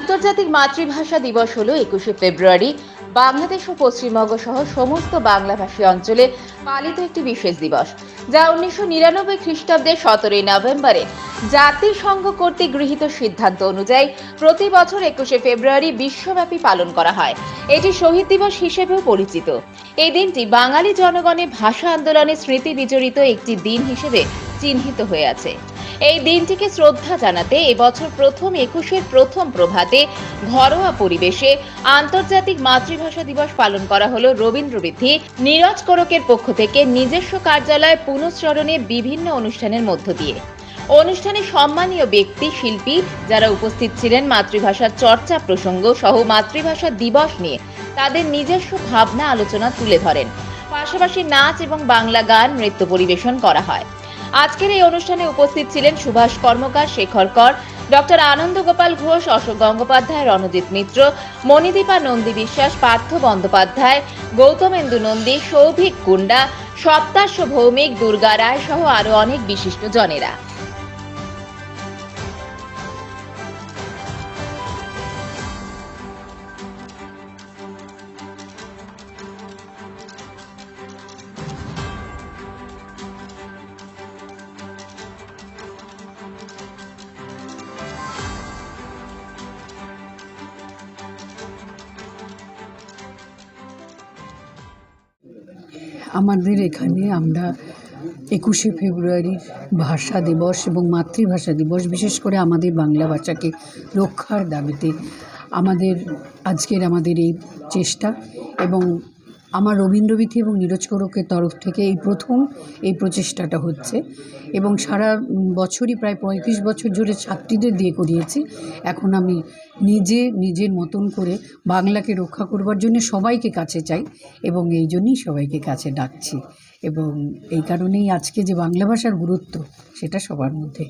আন্তর্জাতিক মাতৃভাষা দিবস হলো একুশে ফেব্রুয়ারি। বাংলাদেশ ও পশ্চিমবঙ্গ সহ সমস্ত বাংলাভাষী অঞ্চলে পালিত একটি বিশেষ দিবস, যা উনিশশো নিরানব্বই খ্রিস্টাব্দের সতেরোই নভেম্বরে জাতিসংঘ কর্তৃক গৃহীত সিদ্ধান্ত অনুযায়ী প্রতি বছর একুশে ফেব্রুয়ারি বিশ্বব্যাপী পালন করা হয়। এটি শহীদ দিবস হিসেবেও পরিচিত। এই দিনটি বাঙালি জনগণের ভাষা আন্দোলনের স্মৃতি বিজড়িত একটি দিন হিসেবে চিহ্নিত হয়ে আছে। এই দিনটিকে শ্রদ্ধা জানাতে এবছর প্রথম একুশের প্রথম প্রভাতে ঘরোয়া পরিবেশে আন্তর্জাতিক মাতৃভাষা দিবস পালন করা হলো রবীন্দ্রবৃদ্ধি নীরজ কোরকের পক্ষ থেকে নিজস্ব কার্যালয় পুনঃস্মরণে বিভিন্ন অনুষ্ঠানের মধ্য দিয়ে। অনুষ্ঠানে সম্মানীয় ব্যক্তি, শিল্পী যারা উপস্থিত ছিলেন মাতৃভাষার চর্চা প্রসঙ্গ সহ মাতৃভাষা দিবস নিয়ে তাদের নিজস্ব ভাবনা আলোচনা তুলে ধরেন। পাশাপাশি নাচ এবং বাংলা গান, নৃত্য পরিবেশন করা হয়। আজকের এই অনুষ্ঠানে উপস্থিত ছিলেন সুভাষ কর্মকার, শেখর কর, ডক্টর আনন্দ গোপাল ঘোষ, অশোক গঙ্গোপাধ্যায়, রণজিৎ মিত্র, মণিদীপা নন্দী বিশ্বাস, পার্থ বন্দ্যোপাধ্যায় গৌতমেন্দু নন্দী, সৌভিক কুন্ডা সপ্তাশ ভৌমিক, দুর্গা রায় সহ আরও অনেক বিশিষ্ট জনেরা। আমাদের এখানে আমরা একুশে ফেব্রুয়ারির ভাষা দিবস এবং মাতৃভাষা দিবস, বিশেষ করে আমাদের বাংলা ভাষাকে রক্ষার দাবিতে আমাদের, আজকের আমাদের এই চেষ্টা এবং আমার রবীন্দ্রবীথি এবং নীরজ কোরকের তরফ থেকে এই প্রথম এই প্রচেষ্টাটা হচ্ছে এবং সারা বছরই প্রায় পঁয়ত্রিশ বছর জুড়ে ছাত্রীদের দিয়ে করিয়েছি এখন আমি নিজে, নিজের মতন করে বাংলাকে রক্ষা করবার জন্য সবাইকে কাছে চাই এবং এই জন্যই সবাইকে কাছে ডাকছি এবং এই কারণেই আজকে যে বাংলা ভাষার গুরুত্ব সেটা সবার মধ্যে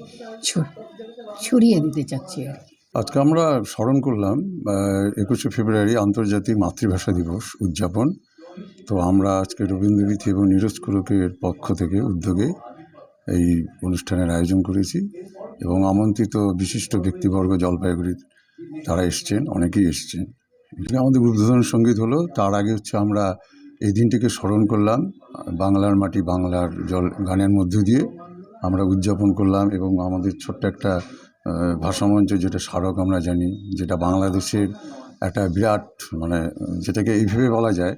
ছড়িয়ে দিতে চাচ্ছি আর। আজকে আমরা স্মরণ করলাম একুশে ফেব্রুয়ারি আন্তর্জাতিক মাতৃভাষা দিবস উদযাপন তো আমরা আজকে রবীন্দ্রবীথি এবং নীরজ কুরকের পক্ষ থেকে উদ্যোগে এই অনুষ্ঠানের আয়োজন করেছি এবং আমন্ত্রিত বিশিষ্ট ব্যক্তিবর্গ জলপাইগুড়ির তারা এসছেন, অনেকেই এসছেন। এখানে আমাদের উদ্বোধন সংগীত হলো, তার আগে হচ্ছে আমরা এই দিনটিকে স্মরণ করলাম, বাংলার মাটি বাংলার জল গানের মধ্য দিয়ে আমরা উদযাপন করলাম এবং আমাদের ছোট্ট একটা ভাষামঞ্চ যেটা স্মারক আমরা জানি, যেটা বাংলাদেশের একটা বিরাট মানে যেটাকে এইভাবে বলা যায়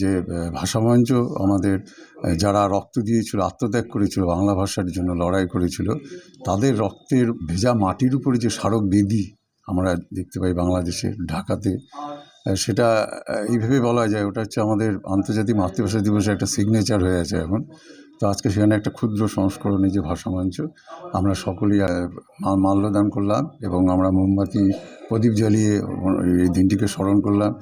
যে ভাষামঞ্চ আমাদের যারা রক্ত দিয়েছিল, আত্মত্যাগ করেছিল, বাংলা ভাষার জন্য লড়াই করেছিল, তাদের রক্তের ভেজা মাটির উপরে যে স্মারক বেদি আমরা দেখতে পাই বাংলাদেশে, ঢাকাতে সেটা এইভাবে বলা যায়। ওটা হচ্ছে আমাদের আন্তর্জাতিক মাতৃভাষা দিবসের একটা সিগনেচার হয়ে আছে এখন। তো আজকে সেখানে একটা ক্ষুদ্র সংস্করণে যে ভাষামঞ্চ আমরা সকলেই মাল্যদান করলাম এবং আমরা মোমবাতি, প্রদীপ জ্বালিয়ে এই দিনটিকে স্মরণ করলাম।